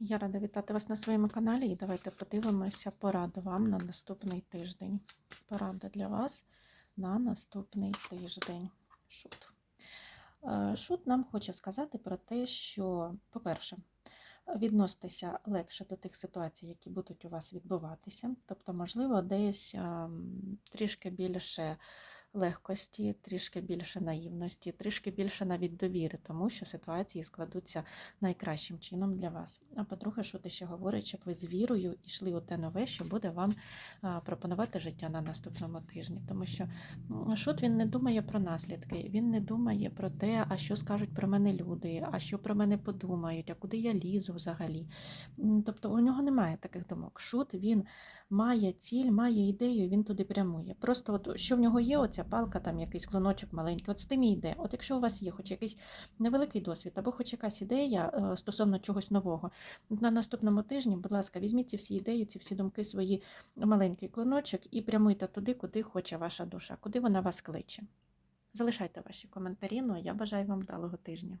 Я рада вітати вас на своєму каналі і давайте подивимося пораду вам на наступний тиждень. Порада для вас на наступний тиждень. Шут. Е, Шут нам хоче сказати про те, що, по-перше, відноситися легше до тих ситуацій, які будуть у вас відбуватися. Тобто, можливо, десь ем, трішки більше легкості, трішки більше наївності, трішки більше навіть довіри, тому що ситуації складуться найкращим чином для вас. А по-друге, що ти ще говорить, щоб ви з вірою йшли у те нове, що буде вам пропонувати життя на наступному тижні. Тому що шут він не думає про наслідки, він не думає про те, а що скажуть про мене люди, а що про мене подумають, а куди я лізу взагалі. Тобто у нього немає таких думок. Шут він має ціль, має ідею, він туди прямує. Просто от, що в нього є, оця палка, там якийсь клоночок маленький, от з тим і йде. От якщо у вас є хоч якийсь невеликий досвід, або хоч якась ідея е, стосовно чогось нового, на наступному тижні, будь ласка, візьміть ці всі ідеї, ці всі думки, свої маленький клоночок і прямуйте туди, куди хоче ваша душа, куди вона вас кличе. Залишайте ваші коментарі. Ну а я бажаю вам вдалого тижня.